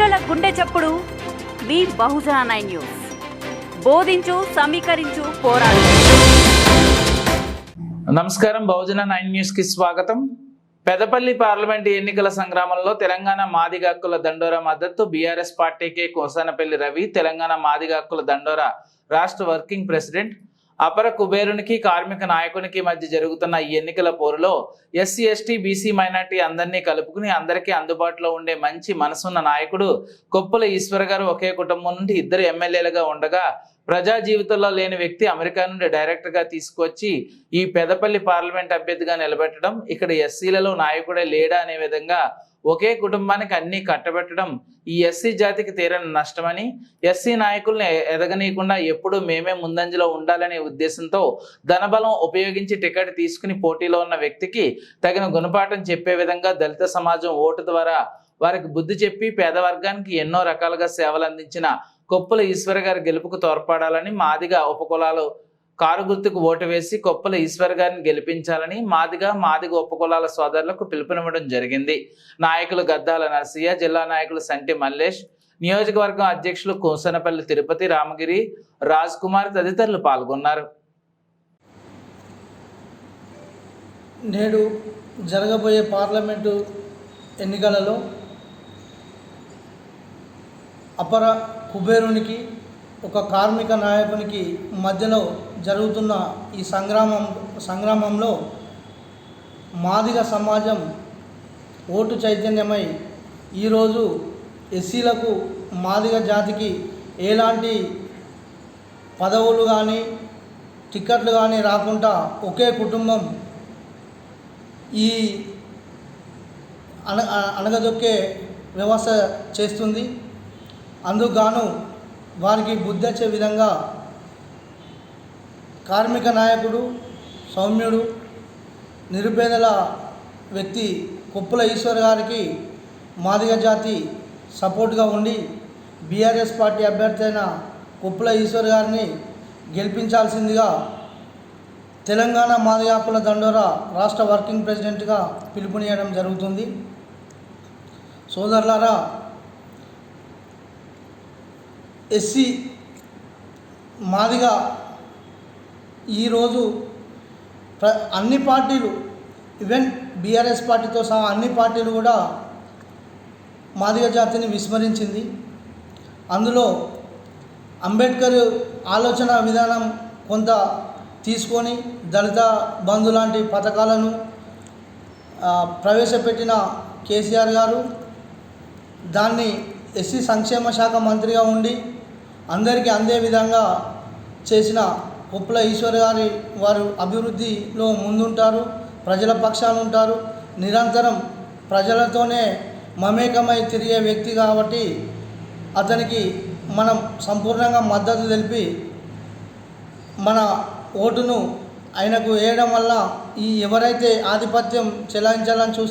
చప్పుడు మీ బహుజన nine news. బోధించు సమీకరించు పోరాడు. నమస్కారం బహుజన నైన్ న్యూస్కి స్వాగతం. పెదపల్లి పార్లమెంట్ ఎన్నికల సంగ్రామంలో తెలంగాణ మాదిగ హక్కుల దండోరా మద్దతు బీఆర్ఎస్ పార్టీకే కోసానపల్లి రవి తెలంగాణ మాదిగ హక్కుల దండోరా రాష్ట్ర వర్కింగ్ ప్రెసిడెంట్ అపర కుబేరునికి కార్మిక నాయకునికి మధ్య జరుగుతున్న ఈ ఎన్నికల పోరులో ఎస్సీ ఎస్టీ బీసీ మైనార్టీ అందరినీ కలుపుకుని అందరికీ అందుబాటులో ఉండే మంచి మనసున్న నాయకుడు కొప్పుల ఈశ్వర్ గారు ఒకే కుటుంబం నుండి ఇద్దరు ఎమ్మెల్యేలుగా ఉండగా ప్రజా జీవితంలో లేని వ్యక్తి అమెరికా నుండి డైరెక్టర్గా తీసుకొచ్చి ఈ పెదపల్లి పార్లమెంట్ అభ్యర్థిగా నిలబెట్టడం ఇక్కడ ఎస్సీలలో నాయకుడే లేడా అనే విధంగా ఒకే కుటుంబానికి అన్ని కట్టబెట్టడం ఈ ఎస్సీ జాతికి తీరని నష్టమని ఎస్సీ నాయకుల్ని ఎదగనీయకుండా ఎప్పుడూ మేమే ముందంజలో ఉండాలనే ఉద్దేశంతో ధనబలం ఉపయోగించి టికెట్ తీసుకుని పోటీలో ఉన్న వ్యక్తికి తగిన గుణపాఠం చెప్పే విధంగా దళిత సమాజం ఓటు ద్వారా వారికి బుద్ధి చెప్పి పేద వర్గానికి ఎన్నో రకాలుగా సేవలు అందించిన కొప్పుల ఈశ్వర్ గారి గెలుపుకు తోడ్పడాలని మాదిగా ఉపకులాలు కారు గుర్తుకు ఓటు వేసి కొప్పల ఈశ్వర్ గారిని గెలిపించాలని మాదిగా మాదిగ ఉపకులాల సోదరులకు పిలుపునివ్వడం జరిగింది. నాయకులు గద్దాల నరసయ్య జిల్లా నాయకులు సంటి మల్లేష్ నియోజకవర్గం అధ్యక్షులు కోసనపల్లి తిరుపతి రామగిరి రాజ్ కుమార్ తదితరులు పాల్గొన్నారు. నేడు జరగబోయే పార్లమెంటు ఎన్నికలలో అపర కుబేరునికి ఒక కార్మిక నాయకునికి మధ్యలో జరుగుతున్న ఈ సంగ్రామం సంగ్రామంలో మాదిగ సమాజం ఓటు చైతన్యమై ఈరోజు ఎస్సీలకు మాదిగ జాతికి ఎలాంటి పదవులు కానీ టిక్కెట్లు కానీ రాకుండా ఒకే కుటుంబం ఈ అన అనగదొక్కే వ్యవస్థ చేస్తుంది. అందుకుగాను వారికి బుద్ధి వచ్చే విధంగా కార్మిక నాయకుడు సౌమ్యుడు నిరుపేదల వ్యక్తి కుప్పుల ఈశ్వర్ గారికి మాదిగ జాతి సపోర్ట్గా ఉండి బీఆర్ఎస్ పార్టీ అభ్యర్థి అయిన కుప్పల ఈశ్వర్ గారిని గెలిపించాల్సిందిగా తెలంగాణ మాదిగ దండోరా రాష్ట్ర వర్కింగ్ ప్రెసిడెంట్గా పిలుపునియడం జరుగుతుంది. సోదరులారా ఎస్సీ మాదిగా ఈరోజు ప్ర అన్ని పార్టీలు ఈవెన్ బీఆర్ఎస్ పార్టీతో సహా అన్ని పార్టీలు కూడా మాదిగ జాతిని విస్మరించింది. అందులో అంబేద్కర్ ఆలోచన విధానం కొంత తీసుకొని దళిత బంధు లాంటి పథకాలను ప్రవేశపెట్టిన కేసీఆర్ గారు దాన్ని ఎస్సీ సంక్షేమ శాఖ మంత్రిగా ఉండి అందరికీ అందే విధంగా చేసిన కొప్పుల ఈశ్వర్ గారి వారు అభివృద్ధిలో ముందుంటారు ప్రజల పక్షాన ఉంటారు నిరంతరం ప్రజలతోనే మమేకమై తిరిగే వ్యక్తి కాబట్టి అతనికి మనం సంపూర్ణంగా మద్దతు తెలిపి మన ఓటును ఆయనకు వేయడం వల్ల ఈ ఎవరైతే ఆధిపత్యం చెలాయించాలని చూస్తున్నారో